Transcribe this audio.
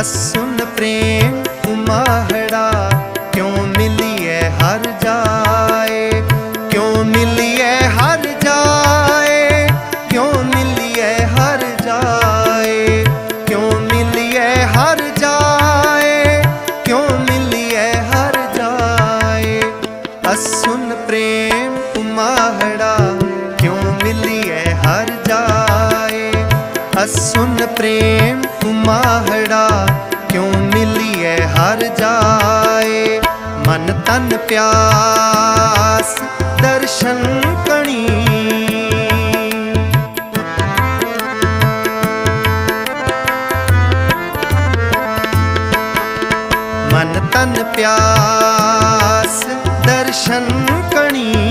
असुन प्रेम उमाहड़ा, क्यों मिलिए हर जाए? क्यों मिलिए हर जाए? क्यों मिलिए हर जाए? क्यों मिलिए हर जाए? क्यों मिलिए हर जाए? असुन प्रेम उमाहड़ा, क्यों मिलिए हर जाए? असुन प्रेम उमाहड़ा ਹਰ ਜਾਏ ਮਨ ਤਨ ਪਿਆਸ ਦਰਸ਼ਨ ਕਣੀ। ਮਨ ਤਨ ਪਿਆਸ ਦਰਸ਼ਨ ਕਣੀ।